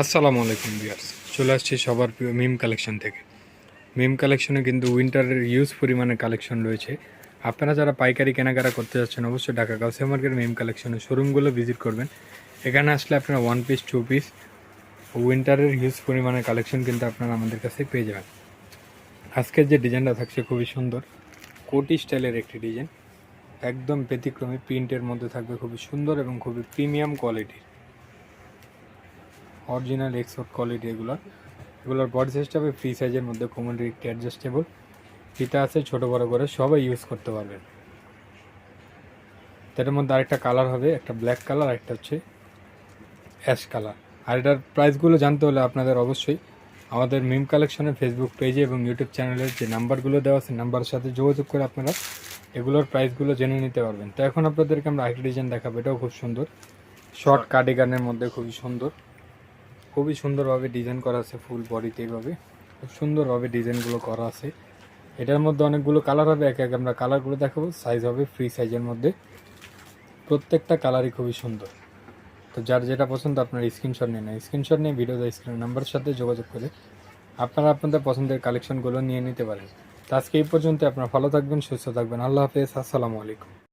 আসসালামু আলাইকুম বিয়ার্স চলে আসছি সবার প্রিয় মিম কালেকশন থেকে। মিম কালেকশনে কিন্তু উইন্টারের ইউজ পরিমাণে কালেকশন রয়েছে। আপনারা যারা পাইকারি কেনাকাটা করতে যাচ্ছেন, অবশ্যই ঢাকা গাউসিয়া মার্কেট মিম কালেকশনের শোরুমগুলো ভিজিট করবেন। এখানে আসলে আপনারা ওয়ান পিস টু পিস উইন্টারের হিউজ পরিমাণে কালেকশন কিন্তু আপনারা আমাদের কাছে পেয়ে যাবেন। আজকের যে ডিজাইনটা থাকছে খুবই সুন্দর। কোটি স্টাইলের একটি ডিজাইন একদম ব্যতিক্রমী প্রিন্টের মধ্যে থাকবে খুবই সুন্দর এবং খুবই প্রিমিয়াম কোয়ালিটির অরিজিনাল এক্সপোর্ট কোয়ালিটি এগুলো। এগুলোর বডি সাইজটা হবে ফ্রি সাইজের মধ্যে কমোডি একটি অ্যাডজাস্টেবল ফিতা আছে ছোট বড় করে, সবাই ইউজ করতে পারবেন এটার মধ্যে আরেকটা কালার হবে, একটা ব্ল্যাক কালার একটা হচ্ছে অ্যাশ কালার আর এটার প্রাইসগুলো জানতে হলে আপনাদের অবশ্যই আমাদের মিম কালেকশনের ফেসবুক পেজে এবং ইউটিউব চ্যানেলের যে নাম্বারগুলো দেওয়া আছে নাম্বারের সাথে যোগাযোগ করে আপনারা এগুলোর প্রাইসগুলো জেনে নিতে পারবেন। তো এখন আপনাদেরকে আমরা আরেকটা ডিজাইন দেখাবো, এটাও খুব সুন্দর। শর্ট কার্ডিগানের মধ্যে খুবই সুন্দর। খুবই সুন্দরভাবে ডিজাইন করা আছে ফুল বডিতে এইভাবে খুব সুন্দরভাবে ডিজাইনগুলো করা আছে। এটার মধ্যে অনেকগুলো কালার হবে, এক এক আমরা কালারগুলো দেখাবো। সাইজ হবে ফ্রি সাইজের মধ্যে। প্রত্যেকটা কালারই খুবই সুন্দর। তো যার যেটা পছন্দ আপনার স্ক্রিনশট নিয়ে নেয় স্ক্রিনশট নিয়ে ভিডিও দেয় স্ক্রিন নাম্বারের সাথে যোগাযোগ করে আপনারা আপনাদের পছন্দের কালেকশনগুলো নিয়ে নিতে পারেন। তো আজকে এই পর্যন্ত আপনারা ভালো থাকবেন, সুস্থ থাকবেন। আল্লাহ হাফেজ। আসসালামু আলাইকুম।